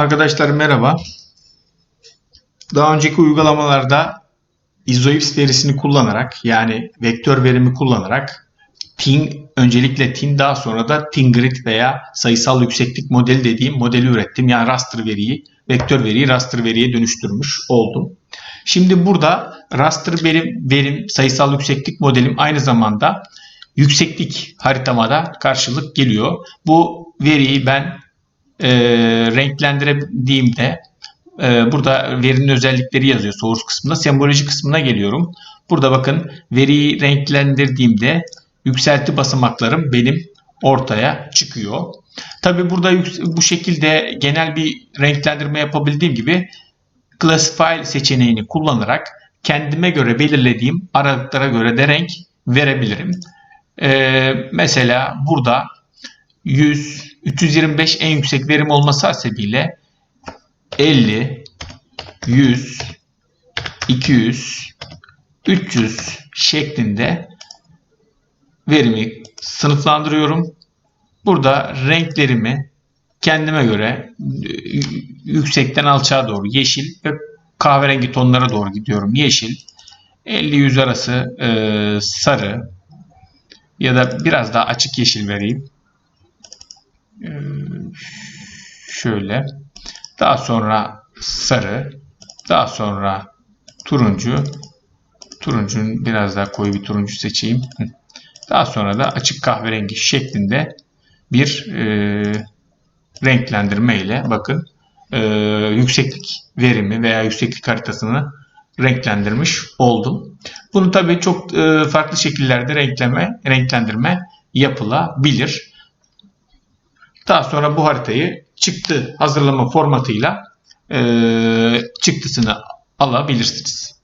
Arkadaşlar merhaba. Daha önceki uygulamalarda izoips verisini kullanarak yani vektör verimi kullanarak tin öncelikle tin daha sonra da tin grid veya sayısal yükseklik modeli dediğim modeli ürettim. Yani raster veriyi, vektör veriyi raster veriye dönüştürmüş oldum. Şimdi burada raster verim, verim sayısal yükseklik modelim aynı zamanda yükseklik haritamada karşılık geliyor. Bu veriyi ben e, renklendirdiğimde e, burada verinin özellikleri yazıyor source kısmında. Semboloji kısmına geliyorum. Burada bakın veriyi renklendirdiğimde yükselti basamaklarım benim ortaya çıkıyor. Tabi burada bu şekilde genel bir renklendirme yapabildiğim gibi Classify seçeneğini kullanarak kendime göre belirlediğim aralıklara göre de renk verebilirim. Ee, mesela burada 100, 325 en yüksek verim olması hasebiyle 50, 100, 200, 300 şeklinde verimi sınıflandırıyorum. Burada renklerimi kendime göre yüksekten alçağa doğru yeşil ve kahverengi tonlara doğru gidiyorum. Yeşil, 50-100 arası e, sarı ya da biraz daha açık yeşil vereyim. E, şöyle. Daha sonra sarı, daha sonra turuncu, turuncunun biraz daha koyu bir turuncu seçeyim. Daha sonra da açık kahverengi şeklinde bir e, renklendirme ile bakın e, yükseklik verimi veya yükseklik haritasını renklendirmiş oldum. Bunu tabii çok e, farklı şekillerde renkleme, renklendirme yapılabilir. Daha sonra bu haritayı çıktı hazırlama formatıyla e, çıktısını alabilirsiniz.